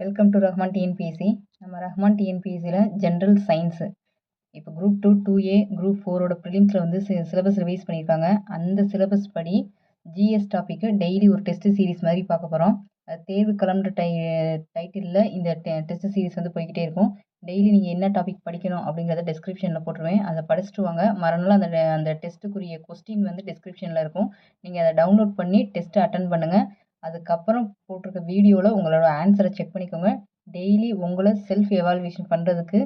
Welcome to Rahman TNPSC நம்ம ரஹ்மான் டிஎன்பிஎஸ்சியில் general science இப்போ group two two A group ஃபோரோட ப்ரிலிம்ஸில் வந்து சிலபஸ் ரிவைஸ் பண்ணியிருக்காங்க அந்த சிலபஸ் படி ஜிஎஸ் டாப்பிக்கு டெய்லி ஒரு டெஸ்ட் சீரிஸ் மாதிரி பார்க்க போகிறோம் அது தேர்வு கிளம்புற டை டைட்டிலில் இந்த டெ டெஸ்ட் சீரிஸ் வந்து போய்கிட்டே இருக்கும். டெய்லி நீங்கள் என்ன டாபிக் படிக்கணும் அப்படிங்கிறத டிஸ்கிரிப்ஷனில் போட்டுருவேன். அதை படிச்சுட்டு வாங்க. மறுநாள் அந்த அந்த டெஸ்ட்டுக்குரிய கொஸ்டின் வந்து டிஸ்கிரிப்ஷனில் இருக்கும். நீங்கள் அதை டவுன்லோட் பண்ணி டெஸ்ட்டை அட்டன் பண்ணுங்கள் அதுக்கப்புறம் போட்டிருக்க வீடியோவில் உங்களோட ஆன்சரை செக் பண்ணிக்கோங்க. டெய்லி உங்களை செல்ஃப் எவால்வேஷன் பண்ணுறதுக்கு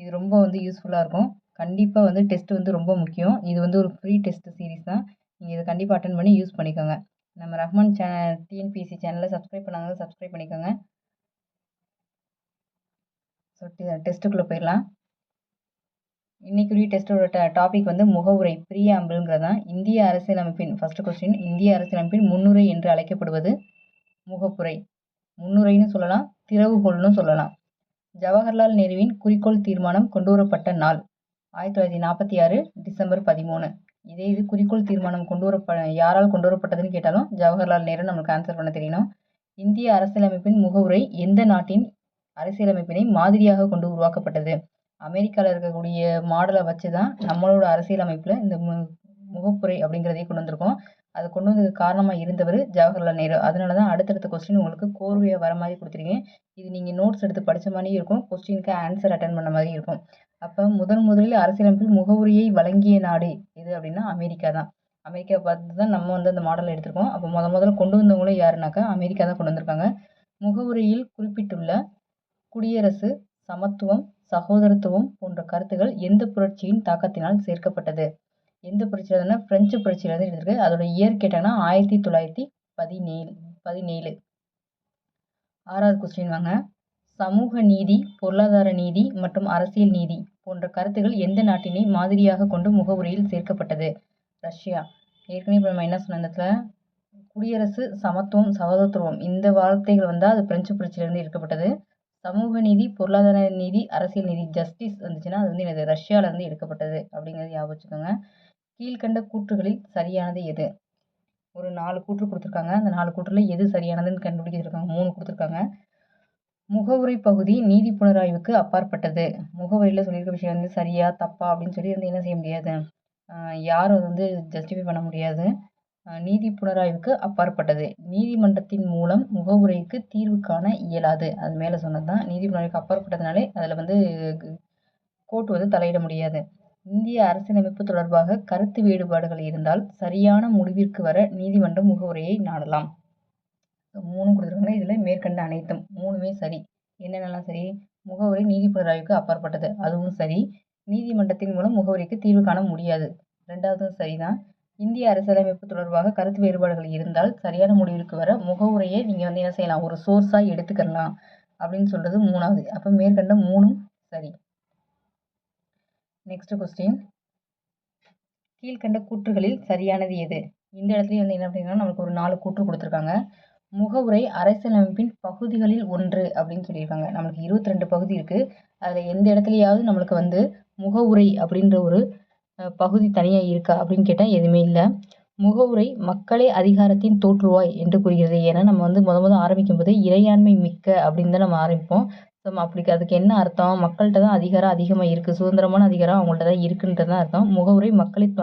இது ரொம்ப வந்து யூஸ்ஃபுல்லாக இருக்கும். கண்டிப்பாக வந்து டெஸ்ட் வந்து ரொம்ப முக்கியம். இது வந்து ஒரு ஃப்ரீ டெஸ்ட் சீரிஸ் தான். நீங்கள் இதை கண்டிப்பாக அட்டன் பண்ணி யூஸ் பண்ணிக்கோங்க. நம்ம ரஹ்மான் சே டிஎன்பிஎஸ்சி சேனலை சப்ஸ்கிரைப் பண்ணாங்க சப்ஸ்கிரைப் பண்ணிக்கோங்க. ஸோ டெஸ்ட்டுக்குள்ளே போயிடலாம். இன்றைக்குரிய டெஸ்ட்டோட ட டாபிக் வந்து முகவுரை ப்ரீஆம்பிள்ங்கிறது தான் இந்திய அரசியலமைப்பின் ஃபஸ்ட்டு கொஸ்டின் இந்திய அரசியலமைப்பின் முன்னுரை என்று அழைக்கப்படுவது முகப்புரை. முன்னுரைன்னு சொல்லலாம் திறவுகோல்னு சொல்லலாம். ஜவஹர்லால் நேருவின் குறிக்கோள் தீர்மானம் கொண்டுவரப்பட்ட நாள் ஆயிரத்தி தொள்ளாயிரத்தி நாற்பத்தி ஆறு டிசம்பர் பதிமூணு. இதே இது குறிக்கோள் தீர்மானம் கொண்டு வரப்ப யாரால் கொண்டு வரப்பட்டதுன்னு கேட்டாலும் ஜவஹர்லால் நேரு நம்மளுக்கு ஆன்சர் பண்ண தெரியணும் இந்திய அரசியலமைப்பின் முகவுரை எந்த நாட்டின் அரசியலமைப்பினை மாதிரியாக கொண்டு உருவாக்கப்பட்டது? அமெரிக்காவில் இருக்கக்கூடிய மாடலை வச்சு தான் நம்மளோட அரசியலமைப்பில் இந்த மு முகப்புரை அப்படிங்கிறதையும் கொண்டு வந்திருக்கோம். அது கொண்டு வந்ததுக்கு காரணமாக இருந்தவர் ஜவஹர்லால் நேரு. அதனால தான் அடுத்தடுத்த கொஸ்டின் உங்களுக்கு கோர்வையாக வர மாதிரி கொடுத்துருக்கேன். இது நீங்கள் நோட்ஸ் எடுத்து படித்த மாதிரியும் இருக்கும். கொஸ்டினுக்கு ஆன்சர் அட்டன் பண்ண மாதிரி இருக்கும். அப்போ முதன் முதலில் அரசியலமைப்பில் முகவுரியை வழங்கிய நாடு எது அப்படின்னா அமெரிக்கா தான் அமெரிக்கா பார்த்து தான் நம்ம வந்து அந்த மாடலை எடுத்திருக்கோம். அப்போ முத முதல்ல கொண்டு வந்தவங்களும் யாருனாக்கா அமெரிக்கா தான் கொண்டு வந்திருக்காங்க. முகவுரையில் குறிப்பிட்டுள்ள குடியரசு சமத்துவம் சகோதரத்துவம் போன்ற கருத்துகள் எந்த புரட்சியின் தாக்கத்தினால் சேர்க்கப்பட்டது? எந்த புரட்சியிலன்னா பிரெஞ்சு புரட்சியில இருந்து இருந்திருக்கு அதோட இயர் கேட்டாங்கன்னா ஆயிரத்தி தொள்ளாயிரத்தி பதினேழு பதினேழு. ஆறாவது கொஸ்டின் வாங்க. சமூக நீதி பொருளாதார நீதி மற்றும் அரசியல் நீதி போன்ற கருத்துகள் எந்த நாட்டினை மாதிரியாக கொண்டு முகவுரையில் சேர்க்கப்பட்டது? ரஷ்யா. ஏற்கனவே இப்போ நம்ம என்ன சொன்ன இடத்துல? குடியரசு சமத்துவம் சகோதரத்துவம் இந்த வார்த்தைகள் வந்தால் அது பிரெஞ்சு புரட்சியிலிருந்து இருக்கப்பட்டது சமூக நீதி பொருளாதார நீதி அரசியல் நீதி ஜஸ்டிஸ் வந்துச்சுன்னா அது வந்து எனது ரஷ்யாவிலேருந்து எடுக்கப்பட்டது அப்படிங்கிறது ஞாபகம் வச்சுக்கோங்க. கீழ்கண்ட கூற்றுகளில் சரியானது எது? ஒரு நாலு கூற்று கொடுத்துருக்காங்க. அந்த நாலு கூற்றில் எது சரியானதுன்னு கண்டுபிடிச்சிருக்காங்க மூணு கொடுத்துருக்காங்க. முகவுரை பகுதி நீதி புனராய்வுக்கு அப்பாற்பட்டது. முகவுரையில் சொல்லியிருக்க விஷயம் வந்து சரியா தப்பா அப்படின்னு சொல்லி வந்து என்ன செய்ய முடியாது? யாரும் வந்து ஜஸ்டிஃபை பண்ண முடியாது. நீதி புனராய்வுக்கு அப்பாற்பட்டது. நீதிமன்றத்தின் மூலம் முகவுரைக்கு தீர்வு காண இயலாது. அது மேலே சொன்னது தான் நீதி புனராய்வுக்கு அப்பாற்பட்டதுனாலே அதில் வந்து கோர்ட் வந்து தலையிட முடியாது. இந்திய அரசியலமைப்பு தொடர்பாக கருத்து வேறுபாடுகள் இருந்தால் சரியான முடிவிற்கு வர நீதிமன்றம் முகவுரையை நாடலாம். மூணு கொடுத்துருக்காங்க. இதில் மேற்கண்ட அனைத்தும் மூணுமே சரி. என்னென்னலாம் சரி? முகவரி நீதி புனராய்வுக்கு அப்பாற்பட்டது. அதுவும் சரி. நீதிமன்றத்தின் மூலம் முகவரிக்கு தீர்வு காண முடியாது. ரெண்டாவதும் சரிதான். இந்திய அரசியலமைப்பு தொடர்பாக கருத்து வேறுபாடுகள் இருந்தால் சரியான முடிவிற்கு வர முகவுரையை நீங்கள் வந்து என்ன செய்யலாம்? ஒரு சோர்ஸாக எடுத்துக்கலாம் அப்படின்னு சொல்கிறது மூணாவது. அப்போ மேற்கண்ட மூணும் சரி. நெக்ஸ்ட் கொஸ்டின் கீழ்கண்ட கூற்றுகளில் சரியானது எது? இந்த இடத்துலையும் வந்து என்ன அப்படின்னா நம்மளுக்கு ஒரு நாலு கூற்று கொடுத்துருக்காங்க. முகவுரை அரசியலமைப்பின் பகுதிகளில் ஒன்று அப்படின்னு சொல்லியிருக்காங்க. நம்மளுக்கு இருபத்தி ரெண்டு பகுதி இருக்குது அதில் எந்த இடத்துலையாவது நம்மளுக்கு வந்து முகவுரை அப்படின்ற ஒரு பகுதி தனியாக இருக்கா அப்படின்னு கேட்டால் எதுவுமே இல்லை. முகவுரை மக்களே அதிகாரத்தின் தோற்றுவாய் என்று கூறுகிறது. ஏன்னா நம்ம வந்து முத முத ஆரம்பிக்கும் போதே இறையாண்மை மிக்க அப்படின்னு தான் நம்ம ஆரம்பிப்போம். ஸோ அப்படி அதுக்கு என்ன அர்த்தம்? மக்கள்கிட்ட தான் அதிகாரம் அதிகமாக இருக்குது சுதந்திரமான அதிகாரம் அவங்கள்ட்ட தான் இருக்குன்றது தான் அர்த்தம். முகவுரை மக்களின்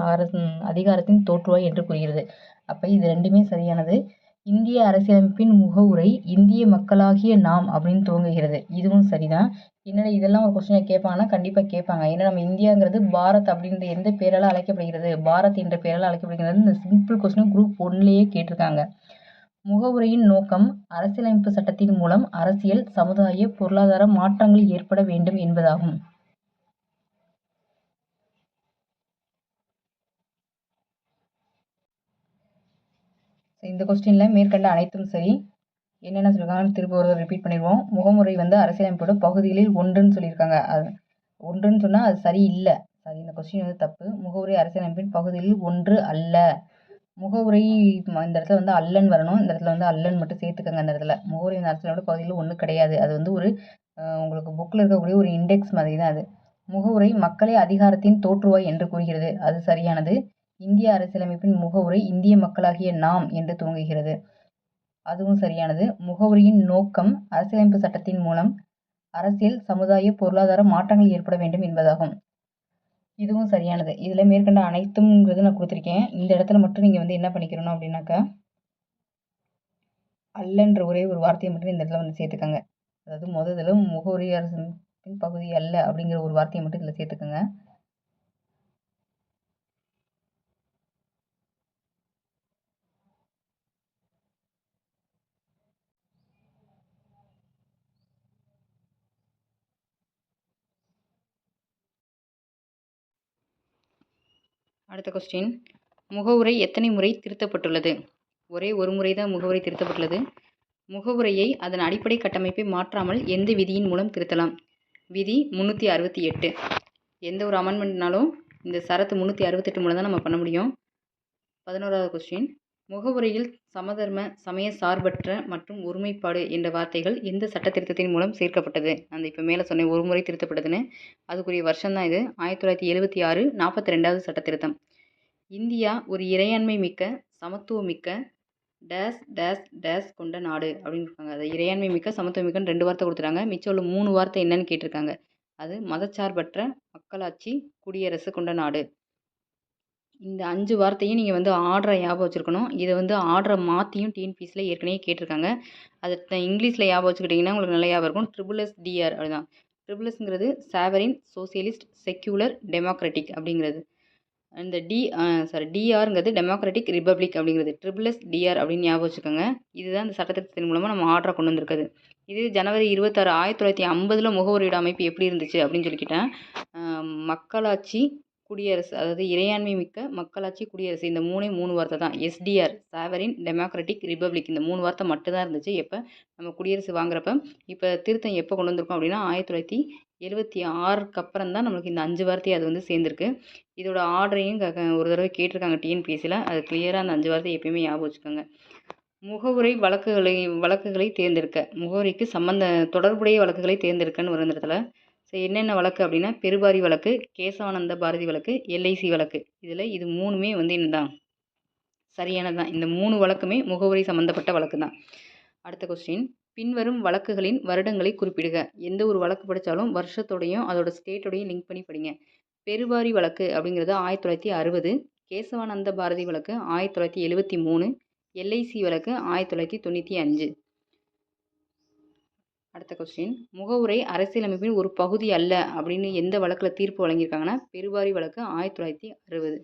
அதிகாரத்தின் தோற்றுவாய் என்று கூறுகிறது. அப்போ இது ரெண்டுமே சரியானது. இந்திய அரசியலமைப்பின் முகவுரை இந்திய மக்களாகிய நாம் அப்படின்னு துவங்குகிறது. இதுவும் சரிதான். என்னடா இதெல்லாம் ஒரு கொஸ்டினை கேட்பாங்கன்னா கண்டிப்பாக கேட்பாங்க. ஏன்னா நம்ம இந்தியாங்கிறது பாரத் அப்படின்ற எந்த பேரால் அழைக்கப்படுகிறது? பாரத் என்ற பேரால் அழைக்கப்படுகிறது. இந்த சிம்பிள் கொஸ்டின் குரூப் ஒன்லேயே கேட்டிருக்காங்க. முகவுரையின் நோக்கம் அரசியலமைப்பு சட்டத்தின் மூலம் அரசியல் சமுதாய பொருளாதார மாற்றங்கள் ஏற்பட வேண்டும் என்பதாகும். இந்த கொஸ்டினில் மேற்கண்ட அனைத்தும் சரி. என்னென்ன சொல்லியிருக்காங்கன்னு திரும்ப ஒரு ரிப்பீட் பண்ணிடுவோம். முகமுறை வந்து அரசியலமைப்போட பகுதிகளில் ஒன்றுன்னு சொல்லியிருக்காங்க. அது ஒன்றுன்னு சொன்னால் அது சரி இல்லை. சரி இந்த கொஸ்டின் வந்து தப்பு. முகவுரை அரசியலமைப்பின் பகுதியில் ஒன்று அல்ல. முகவுரை இந்த இடத்துல வந்து அல்லன் வரணும். இந்த இடத்துல வந்து அல்லன் மட்டும் சேர்த்துக்கங்க அந்த இடத்துல. முகவுரை அரசியலோட பகுதியில் ஒன்றும் கிடையாது. அது வந்து ஒரு உங்களுக்கு புக்கில் இருக்கக்கூடிய ஒரு இண்டெக்ஸ் மாதிரி தான் அது. முகவுரை மக்களே அதிகாரத்தின் தோற்றுவாய் என்று கூறுகிறது. அது சரியானது. இந்திய அரசியலமைப்பின் முகவுரை இந்திய மக்களாகிய நாம் என்று துவங்குகிறது. அதுவும் சரியானது. முகவரியின் நோக்கம் அரசியலமைப்பு சட்டத்தின் மூலம் அரசியல் சமுதாய பொருளாதார மாற்றங்கள் ஏற்பட வேண்டும் என்பதாகும். இதுவும் சரியானது. இதில் மேற்கண்ட அனைத்தும்ங்கிறது நான் கொடுத்துருக்கேன். இந்த இடத்துல மட்டும் நீங்கள் வந்து என்ன பண்ணிக்கிறணும் அப்படின்னாக்கா அல்லன்ற ஒரே ஒரு வார்த்தையை மட்டும் இந்த இடத்துல வந்து சேர்த்துக்கோங்க. அதாவது முதல்ல முகவரி அரசின் பகுதி அல்ல அப்படிங்கிற ஒரு வார்த்தையை மட்டும் இதில் சேர்த்துக்கோங்க. அடுத்த கொஸ்டின் முகவுரை எத்தனை முறை திருத்தப்பட்டுள்ளது? ஒரே ஒரு முறை தான் முகவுரை திருத்தப்பட்டுள்ளது. முகவுரையை அதன் அடிப்படை கட்டமைப்பை மாற்றாமல் எந்த விதியின் மூலம் திருத்தலாம்? விதி முந்நூற்றி அறுபத்தி எட்டு. எந்த ஒரு அமெண்ட்மெண்ட்னாலும் இந்த சரத்து முந்நூற்றி அறுபத்தெட்டு மூலம் தான் நம்ம பண்ண முடியும். பதினோராவது கொஸ்டின் முகவுரையில் சமதர்ம சமய சார்பற்ற மற்றும் ஒருமைப்பாடு என்ற வார்த்தைகள் எந்த சட்ட திருத்தத்தின் மூலம் சேர்க்கப்பட்டது. அந்த இப்போ மேலே சொன்னேன் ஒரு முறை திருத்தப்பட்டதுன்னு அதுக்குரிய வருஷம் தான் இது. ஆயிரத்தி தொள்ளாயிரத்தி எழுபத்தி ஆறு நாற்பத்தி ரெண்டாவது சட்ட திருத்தம் இந்தியா ஒரு இறையாண்மை மிக்க சமத்துவமிக்க டேஸ் டேஸ் டேஸ் கொண்ட நாடு அப்படின்னு இருக்காங்க. அது இறையாண்மை மிக்க சமத்துவமிக்கன்னு ரெண்டு வார்த்தை கொடுத்துட்டாங்க மிச்சம் உள்ள மூணு வார்த்தை என்னன்னு கேட்டிருக்காங்க. அது மதச்சார்பற்ற மக்களாட்சி குடியரசு கொண்ட நாடு. இந்த அஞ்சு வார்த்தையும் நீங்கள் வந்து ஆர்டரை ஞாபகம் வச்சுருக்கணும். இதை வந்து ஆர்டரை மாற்றியும் டிஎன்பிசியில் ஏற்கனவே கேட்டிருக்காங்க. அது இங்கிலீஷில் ஞாபகம் வச்சுக்கிட்டிங்கன்னா உங்களுக்கு நல்லா ஞாபகம் இருக்கும். ட்ரிபிள் எஸ் டிஆர் அப்படிதான் ட்ரிபிள் எஸ்ங்கிறது சாவரின் சோசியலிஸ்ட் செக்யூலர் டெமோக்ராட்டிக் அப்படிங்கிறது. இந்த டி சாரி டிஆருங்கிறது டெமோக்ராட்டிக் ரிப்பப்ளிக் அப்படிங்கிறது. ட்ரிபிள் எஸ் டிஆர் அப்படின்னு ஞாபகம் வச்சுக்கோங்க. இதுதான் இந்த சட்டத்திட்டத்தின் மூலமாக நம்ம ஆர்டரை கொண்டு வந்திருக்குது இது ஜனவரி இருபத்தாறு ஆயிரத்தி தொள்ளாயிரத்தி ஐம்பதில் முகவரியோட அமைப்பு எப்படி இருந்துச்சு அப்படின்னு சொல்லிக்கிட்டேன். மக்களாட்சி குடியரசு அதாவது இறையாண்மை மிக்க மக்களாட்சி குடியரசு. இந்த மூணே மூணு வார்த்தை தான். எஸ்டிஆர் சாவரின் டெமோக்ராட்டிக் ரிப்பப்ளிக் இந்த மூணு வார்த்தை மட்டும்தான் இருந்துச்சு. எப்போ? நம்ம குடியரசு வாங்குறப்ப. இப்போ திருத்தம் எப்போ கொண்டு வந்திருக்கோம் அப்படின்னா ஆயிரத்தி தொள்ளாயிரத்தி எழுபத்தி ஆறுக்கு அப்புறம் தான் நம்மளுக்கு இந்த அஞ்சு வார்த்தையை அது வந்து சேர்ந்துருக்கு. இதோட ஆர்டரையும் ஒரு தடவை கேட்டிருக்காங்க டிஎன்பிஎஸ்சியில் அது கிளியராக அந்த அஞ்சு வார்த்தையை எப்பயுமே ஞாபகம் வச்சுக்கோங்க. முகவுரை வழக்குகளை வழக்குகளை தேர்ந்தெடுக்க. முகவரிக்கு சம்மந்த தொடர்புடைய வழக்குகளை தேர்ந்தெடுக்கன்னு வரும் இந்த இடத்துல ஸோ என்னென்ன வழக்கு அப்படின்னா பெருபாரி வழக்கு கேசவானந்த பாரதி வழக்கு எல்ஐசி வழக்கு. இதில் இது மூணுமே வந்து என்னதான்? சரியானது? தான் இந்த மூணு வழக்குமே முகவரி சம்மந்தப்பட்ட வழக்கு தான் அடுத்த கொஸ்டின் பின்வரும் வழக்குகளின் வருடங்களை குறிப்பிடுக. எந்த ஒரு வழக்கு படித்தாலும் வருஷத்தோடையும் அதோட ஸ்டேட்டோடையும் லிங்க் பண்ணி படிங்க. பெருவாரி வழக்கு அப்படிங்கிறது ஆயிரத்தி தொள்ளாயிரத்தி அறுபது கேசவானந்த பாரதி வழக்கு ஆயிரத்தி தொள்ளாயிரத்தி எழுபத்தி மூணு எல்ஐசி வழக்கு ஆயிரத்தி தொள்ளாயிரத்தி தொண்ணூற்றி அஞ்சு. அடுத்த கொஸ்டின் முகவுரை அரசியலமைப்பின் ஒரு பகுதி அல்ல அப்படின்னு எந்த வழக்கில் தீர்ப்பு வழங்கியிருக்காங்கன்னா பெருவாரி வழக்கு ஆயிரத்தி தொள்ளாயிரத்தி அறுபது.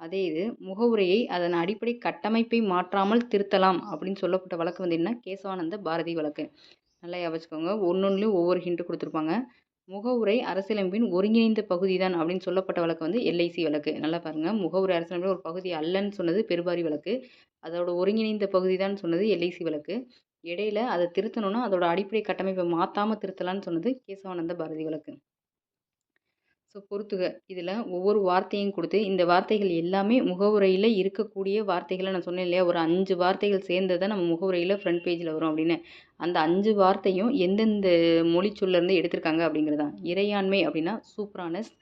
அதே இது முகவுரையை அதன் அடிப்படை கட்டமைப்பை மாற்றாமல் திருத்தலாம் அப்படின்னு சொல்லப்பட்ட வழக்கு வந்து என்ன? கேசவானந்த பாரதி வழக்கு. நல்லா யோசிச்சுக்கோங்க ஒன்னொன்றுலையும் ஒவ்வொரு ஹிண்ட்டு கொடுத்துருப்பாங்க. முகவுரை அரசியலமைப்பின் ஒருங்கிணைந்த பகுதி தான் அப்படின்னு சொல்லப்பட்ட வழக்கு வந்து எல்ஐசி வழக்கு. நல்லா பாருங்கள் முகவுரை அரசியலமைப்பின் ஒரு பகுதி அல்லன்னு சொன்னது பெருவாரி வழக்கு. அதோட ஒருங்கிணைந்த பகுதி தான் சொன்னது எல்ஐசி வழக்கு. இடையில அதை திருத்தணும்னா அதோட அடிப்படை கட்டமைப்பை மாற்றாமல் திருத்தலான்னு சொன்னது கேசவானந்த பாரதி வழக்கு ஸோ பொறுத்துக. இதில் ஒவ்வொரு வார்த்தையும் கொடுத்து இந்த வார்த்தைகள் எல்லாமே முகவுரையில் இருக்கக்கூடிய வார்த்தைகளை நான் சொன்னேன் இல்லையா? ஒரு அஞ்சு வார்த்தைகள் சேர்ந்ததை நம்ம முகவுரையில் ஃப்ரண்ட் பேஜில் வரும் அப்படின்னு. அந்த அஞ்சு வார்த்தையும் எந்தெந்த மொழி சொல்லேருந்து எடுத்திருக்காங்க அப்படிங்கிறதான் இறையாண்மை அப்படின்னா சூப்ரானஸ்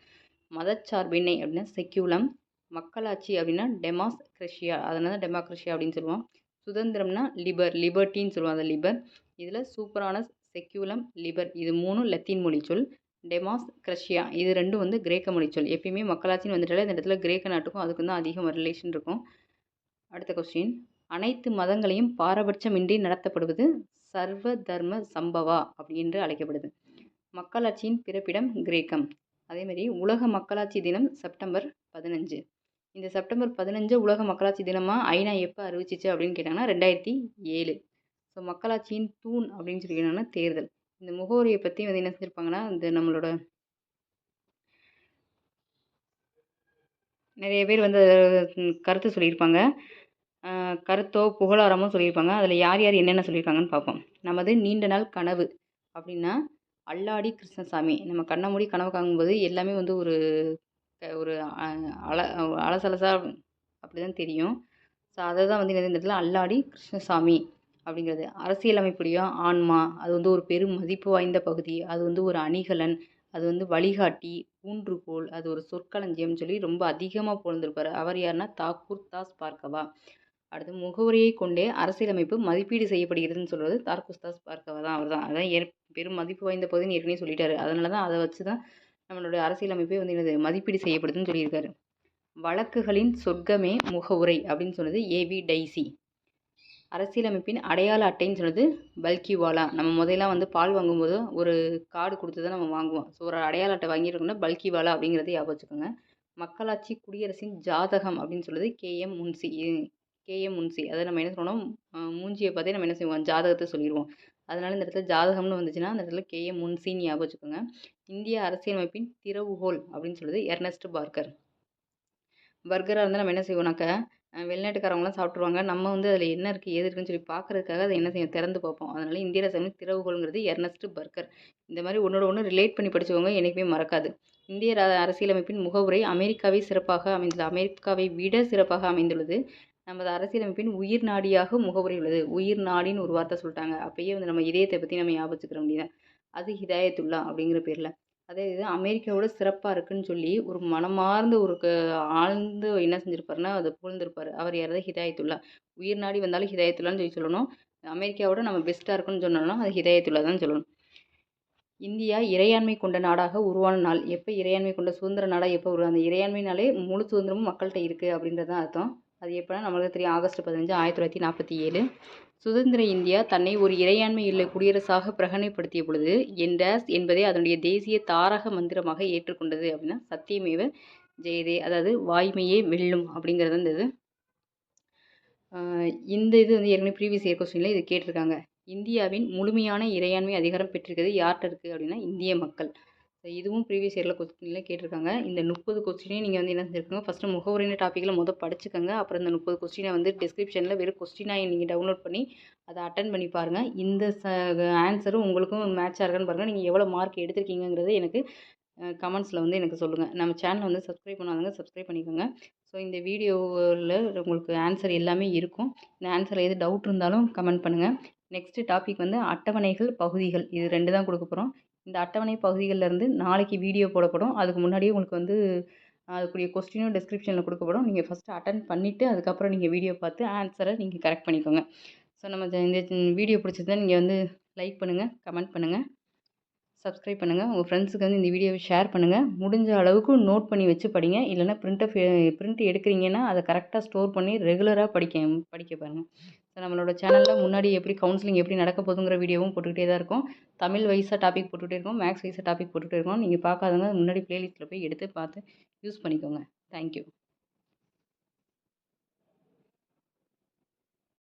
மதச்சார்பின்மை அப்படின்னா செக்யூலம் மக்களாட்சி அப்படின்னா டெமாஸ் கிரஷியா அதனால தான் டெமோக்ரஷியா அப்படின்னு சொல்லுவோம். சுதந்திரம்னா லிபர் லிபர்ட்டின்னு சொல்லுவாங்க அந்த லிபர் இதில் சூப்பரான செக்யூலம் லிபர் இது மூணும் லத்தீன் மொழி சொல். டெமாஸ் கிரஷியா இது ரெண்டும் வந்து கிரேக்க மொழி சொல். எப்பயுமே மக்களாட்சின்னு வந்துட்டாலே இந்த இடத்துல கிரேக்க நாட்டுக்கும் அதுக்கும் தான் அதிகம் ரிலேஷன் இருக்கும். அடுத்த கொஸ்டின் அனைத்து மதங்களையும் பாரபட்சமின்றி நடத்தப்படுவது சர்வ தர்ம சம்பவா அப்படி என்று அழைக்கப்படுது. மக்களாட்சியின் பிறப்பிடம் கிரேக்கம். அதேமாதிரி உலக மக்களாட்சி தினம் செப்டம்பர் பதினஞ்சு. இந்த செப்டம்பர் பதினஞ்சு உலக மக்களாட்சி தினமாக ஐநா எப்போ அறிவிச்சிச்சு அப்படின்னு கேட்டாங்கன்னா ரெண்டாயிரத்தி ஏழு. ஸோ மக்களாட்சியின் தூண் அப்படின்னு சொல்லி கேட்டாங்கன்னா தேர்தல். இந்த முகவரியை பற்றி வந்து என்ன செஞ்சுருப்பாங்கன்னா இந்த நம்மளோட நிறைய பேர் வந்து கருத்து சொல்லியிருப்பாங்க. கருத்தோ புகழாரமோ சொல்லியிருப்பாங்க. அதில் யார் யார் என்னென்ன சொல்லியிருக்காங்கன்னு பார்ப்போம். நமது நீண்ட நாள் கனவு அப்படின்னா அல்லாடி கிருஷ்ணசாமி. நம்ம கண்ண மூடி கனவு காணும்போது எல்லாமே வந்து ஒரு ஒரு அல அலசலசாக அப்படி தான் தெரியும். ஸோ அதை தான் வந்து இந்த இடத்துல அல்லாடி கிருஷ்ணசாமி அப்படிங்கிறது. அரசியலமைப்புடைய ஆன்மா அது வந்து ஒரு பெரும் மதிப்பு வாய்ந்த பகுதி. அது வந்து ஒரு அணிகலன் அது வந்து வழிகாட்டி ஊன்றுகோல் அது ஒரு சொற்களஞ்சியம்னு சொல்லி ரொம்ப அதிகமாக புகழ்ந்திருப்பார். அவர் யாருன்னா? தாக்கூர் தாஸ் பார்க்கவா அடுத்து முகவரியை கொண்டே அரசியலமைப்பு மதிப்பீடு செய்யப்படுகிறதுன்னு சொல்கிறது தார்குஸ்தாஸ் பார்க்கவா தான். அவர் தான். அதான் ஏற் பெரும் மதிப்பு வாய்ந்த பகுதின்னு ஏற்கனவே சொல்லிட்டாரு. அதனால தான் அதை வச்சு தான் நம்மளுடைய அரசியலமைப்பே வந்து என்னது? மதிப்பீடு செய்யப்படுதுன்னு சொல்லியிருக்காரு. வழக்குகளின் சொர்க்கமே முகவுரை அப்படின்னு சொன்னது ஏவி டைசி. அரசியலமைப்பின் அடையாள அட்டைன்னு சொன்னது பல்கிவாலா. நம்ம முதல்லாம் வந்து பால் வாங்கும்போது ஒரு கார்டு கொடுத்து தான் நம்ம வாங்குவோம். ஸோ ஒரு அடையாள அட்டை வாங்கியிருக்கோம்னா பல்கிவாலா அப்படிங்கிறத ஞாபகம் வச்சுக்கோங்க. மக்களாட்சி குடியரசின் ஜாதகம் அப்படின்னு சொல்லுது கேஎம் முன்சி கேஎம் முன்சி. அதை நம்ம என்ன சொல்லணும் மூஞ்சியை பார்த்தே நம்ம என்ன செய்வோம்? ஜாதகத்தை சொல்லிடுவோம் அதனால இந்த இடத்துல ஜாதகம்னு வந்துச்சுன்னா அந்த இடத்துல கேஎம் முன்சின்னு ஞாபகம் வச்சுக்கோங்க. இந்திய அரசியலமைப்பின் திறவுகோல் அப்படின்னு சொல்லுது எர்னஸ்ட் பார்க்கர் பர்கராக இருந்தால் நம்ம என்ன செய்வோம்னாக்க வெளிநாட்டுக்காரவங்களாம் சாப்பிட்ருவாங்க நம்ம வந்து அதில் என்ன இருக்குது ஏது இருக்குன்னு சொல்லி பார்க்குறதுக்காக அதை என்ன செய்யும் திறந்து பார்ப்போம். அதனால் இந்திய அரசியல் திறவுகோளுங்கிறது எர்னஸ்ட் பர்கர். இந்த மாதிரி ஒன்றோட ஒன்று ரிலேட் பண்ணி படிச்சவங்க என்றைக்குமே மறக்காது. இந்திய அரசியலமைப்பின் முகவுரை அமெரிக்காவை சிறப்பாக அமைந்துள்ளது அமெரிக்காவை விட சிறப்பாக அமைந்துள்ளது நமது அரசியலமைப்பின் உயிர் நாடியாக முகவுரை உள்ளது. உயிர் நாடின்னு ஒரு வார்த்தை சொல்லிட்டாங்க. அப்பயே வந்து நம்ம இதயத்தை பற்றி நம்ம ஞாபகம் முடியுது அது ஹிதாயத்துல்லா அப்படிங்கிற பேரில். அதே இது அமெரிக்காவோட சிறப்பாக இருக்குன்னு சொல்லி ஒரு மனமார்ந்த ஒரு ஆழ்ந்து என்ன செஞ்சுருப்பாருன்னா அதை புகழ்ந்திருப்பார். அவர் யாராவது ஹிதாயத்துல்லா. உயிர் நாடி வந்தாலும் ஹிதாயத்துல்லான்னு சொல்லி சொல்லணும். அமெரிக்காவோட நம்ம பெஸ்ட்டாக இருக்குன்னு சொன்னோம்னா அது ஹிதாயத்துல்லா தான் சொல்லணும். இந்தியா இறையாண்மை கொண்ட நாடாக உருவான நாள். எப்போ இறையாண்மை கொண்ட சுதந்திர நாடாக எப்போ உருவா அந்த இறையாண்மைனாலே முழு சுதந்திரமும் மக்கள்கிட்ட இருக்குது அப்படின்றது தான் அர்த்தம். அது எப்போனா நம்மளுக்கு தெரியும் ஆகஸ்ட் பதினஞ்சு ஆயிரத்தி தொள்ளாயிரத்தி நாற்பத்தி ஏழு. சுதந்திர இந்தியா தன்னை ஒரு இறையாண்மை இல்லை குடியரசாக பிரகடனைப்படுத்திய பொழுது என் டேஸ் என்பதை அதனுடைய தேசிய தாரக மந்திரமாக ஏற்றுக்கொண்டது அப்படின்னா சத்தியமேவ ஜெயதே அதாவது வாய்மையே வெல்லும் அப்படிங்கிறது வந்து இது. இந்த இது வந்து ஏற்கனவே ப்ரீவியஸ் இயர் கொஸ்டினில் இது கேட்டிருக்காங்க. இந்தியாவின் முழுமையான இறையாண்மை அதிகாரம் பெற்றிருக்கிறது யார்கிட்ட இருக்குது அப்படின்னா இந்திய மக்கள். இதுவும் ப்ரீவியஸ் இயரில் கொஸ்டினில் கேட்டிருக்காங்க. இந்த முப்பது கொஸ்டினையும் நீங்கள் வந்து என்ன செஞ்சுருக்கோங்க? ஃபஸ்ட்டு முகவுரைன டாப்பிக்கில் மொதல் படிச்சுக்கோங்க. அப்புறம் இந்த முப்பது கொஸ்டினை வந்து டிஸ்கிரிப்ஷனில் வெறும் கொஸ்டினாக நீங்கள் டவுன்லோட் பண்ணி அதை அட்டன் பண்ணி பாருங்கள் இந்த ச ஆன்சரும் உங்களுக்கும் மேட்சாக இருக்கான்னு பாருங்கள் நீங்கள் எவ்வளோ மார்க் எடுத்திருக்கீங்கிறது எனக்கு கமெண்ட்ஸில் வந்து எனக்கு சொல்லுங்கள் நம்ம சேனலை வந்து சப்ஸ்கிரைப் பண்ணாதவங்க சப்ஸ்கிரைப் பண்ணிக்கோங்க. ஸோ இந்த வீடியோவில் உங்களுக்கு ஆன்சர் எல்லாமே இருக்கும். இந்த ஆன்சரில் எது டவுட் இருந்தாலும் கமெண்ட் பண்ணுங்கள் நெக்ஸ்ட்டு டாபிக் வந்து அட்டவணைகள் பகுதிகள். இது ரெண்டு தான் கொடுக்க போகிறோம் இந்த அட்டவணை பகுதிகளிலேருந்து நாளைக்கு வீடியோ போடப்படும். அதுக்கு முன்னாடியே உங்களுக்கு வந்து அதுக்குரிய கொஸ்டினும் டிஸ்கிரிப்ஷனில் கொடுக்கப்படும். நீங்கள் ஃபஸ்ட்டு அட்டன் பண்ணிவிட்டு அதுக்கப்புறம் நீங்கள் வீடியோ பார்த்து ஆன்சரை நீங்கள் கரெக்ட் பண்ணிக்கோங்க. ஸோ நம்ம இந்த வீடியோ பிடிச்சிருந்தா நீங்கள் வந்து லைக் பண்ணுங்கள் கமெண்ட் பண்ணுங்கள் சப்ஸ்கிரைப் பண்ணுங்கள் உங்கள் ஃப்ரெண்ட்ஸுக்கு வந்து இந்த வீடியோவை ஷேர் பண்ணுங்கள் முடிஞ்ச அளவுக்கு நோட் பண்ணி வச்சு படிங்க. இல்லைனா பிரிண்ட்டை பிரிண்ட் எடுக்கிறீங்கன்னா அதை கரெக்டாக ஸ்டோர் பண்ணி ரெகுலராக படிக்க படிக்க பாருங்கள் ஸோ நம்மளோட சேனலில் முன்னாடி எப்படி கவுன்சிலிங் எப்படி நடக்க போதுங்கிற வீடியோவும் போட்டுக்கிட்டே தான் இருக்கும். தமிழ் வைஸாக டாபிக் போட்டுகிட்டே இருக்கோம். மேக்ஸ் வைஸாக டாபிக் போட்டுகிட்டே இருக்கோம். நீங்கள் பார்க்காதவங்க முன்னாடி ப்ளேலிஸ்ட்டில் போய் எடுத்து பார்த்து யூஸ் பண்ணிக்கோங்க. தேங்க்யூ